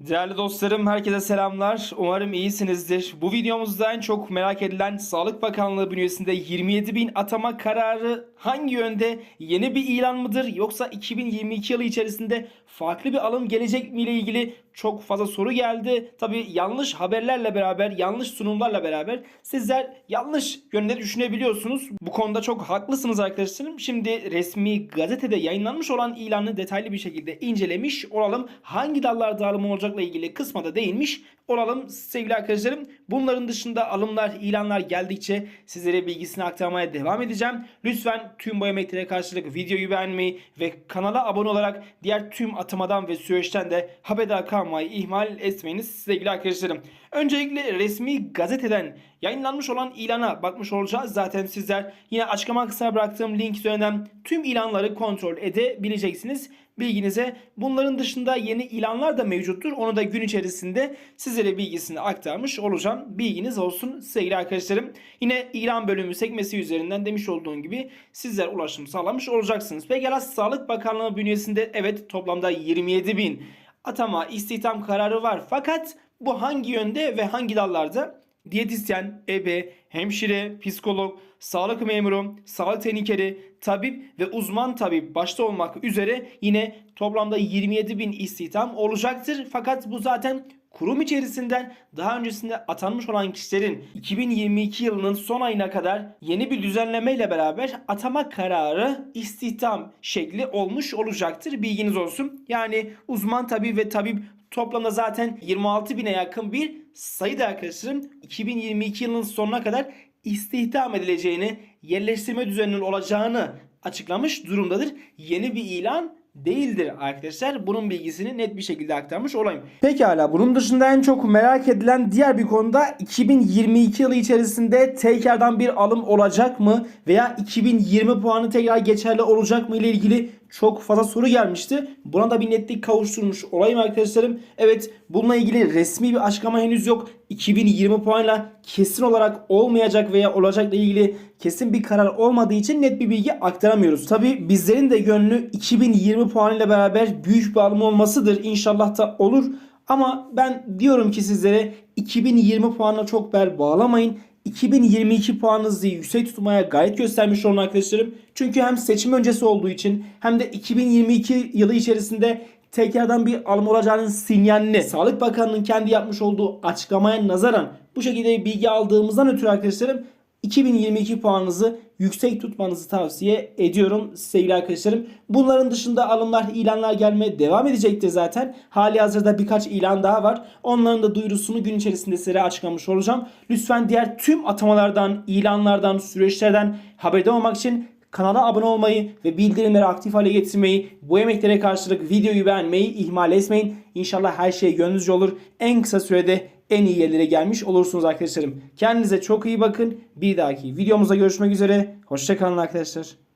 Değerli dostlarım herkese selamlar. Umarım iyisinizdir. Bu videomuzda en çok merak edilen Sağlık Bakanlığı bünyesinde 27 bin atama kararı hangi yönde? Yeni bir ilan mıdır? Yoksa 2022 yılı içerisinde farklı bir alım gelecek mi ile ilgili çok fazla soru geldi. Tabi yanlış haberlerle beraber, yanlış sunumlarla beraber sizler yanlış yönde düşünebiliyorsunuz. Bu konuda çok haklısınız arkadaşlarım. Şimdi resmi gazetede yayınlanmış olan ilanı detaylı bir şekilde incelemiş olalım. Hangi dallarda alım olacakla ilgili kısma da değinmiş olalım sevgili arkadaşlarım. Bunların dışında alımlar, ilanlar geldikçe sizlere bilgisini aktarmaya devam edeceğim. Lütfen tüm emeklere karşılık videoyu beğenmeyi ve kanala abone olarak diğer tüm atamadan ve süreçten de haberdar kalmayı ihmal etmeyiniz sevgili arkadaşlarım. Öncelikle resmi gazeteden yayınlanmış olan ilana bakmış olacağız. Zaten sizler yine açıklama kısmına bıraktığım link üzerinden tüm ilanları kontrol edebileceksiniz. Bilginize bunların dışında yeni ilanlar da mevcuttur. Onu da gün içerisinde sizlere bilgisini aktarmış olacağım. Bilginiz olsun sevgili arkadaşlarım. Yine ilan bölümü sekmesi üzerinden demiş olduğum gibi sizler ulaşım sağlamış olacaksınız. Pekala Sağlık Bakanlığı bünyesinde evet toplamda 27 bin atama istihdam kararı var. Fakat bu hangi yönde ve hangi dallarda? Diyetisyen, ebe, hemşire, psikolog, sağlık memuru, sağlık teknikeri, tabip ve uzman tabip başta olmak üzere yine toplamda 27 bin istihdam olacaktır. Fakat bu zaten kurum içerisinden daha öncesinde atanmış olan kişilerin 2022 yılının son ayına kadar yeni bir düzenlemeyle beraber atama kararı istihdam şekli olmuş olacaktır. Bilginiz olsun. Yani uzman tabip ve tabip toplamda zaten 26 bine yakın bir sayıda arkadaşlarım 2022 yılının sonuna kadar istihdam edileceğini, yerleştirme düzeninin olacağını açıklamış durumdadır. Yeni bir ilan değildir arkadaşlar. Bunun bilgisini net bir şekilde aktarmış olayım. Pekala bunun dışında en çok merak edilen diğer bir konuda 2022 yılı içerisinde tekrardan bir alım olacak mı veya 2020 puanı tekrar geçerli olacak mı ile ilgili çok fazla soru gelmişti. Buna da bir netlik kavuşturmuş olayım arkadaşlarım. Evet bununla ilgili resmi bir açıklama henüz yok. 2020 puanla kesin olarak olmayacak veya olacakla ilgili kesin bir karar olmadığı için net bir bilgi aktaramıyoruz. Tabi bizlerin de gönlü 2020 puanıyla beraber büyük bir alım olmasıdır. İnşallah da olur. Ama ben diyorum ki sizlere 2020 puanına çok bel bağlamayın. 2022 puanınızı yüksek tutmaya gayret göstermiş olun arkadaşlarım. Çünkü hem seçim öncesi olduğu için hem de 2022 yılı içerisinde tekrardan bir alım olacağının sinyalini Sağlık Bakanı'nın kendi yapmış olduğu açıklamaya nazaran bu şekilde bilgi aldığımızdan ötürü arkadaşlarım 2022 puanınızı yüksek tutmanızı tavsiye ediyorum sevgili arkadaşlarım. Bunların dışında alımlar, ilanlar gelmeye devam edecektir zaten. Hali hazırda birkaç ilan daha var. Onların da duyurusunu gün içerisinde size açıklamış olacağım. Lütfen diğer tüm atamalardan, ilanlardan, süreçlerden haberdar olmak için kanala abone olmayı ve bildirimleri aktif hale getirmeyi, bu emeklere karşılık videoyu beğenmeyi ihmal etmeyin. İnşallah her şey gönlünüzce olur. En kısa sürede en iyi yerlere gelmiş olursunuz arkadaşlarım. Kendinize çok iyi bakın. Bir dahaki videomuzda görüşmek üzere. Hoşçakalın arkadaşlar.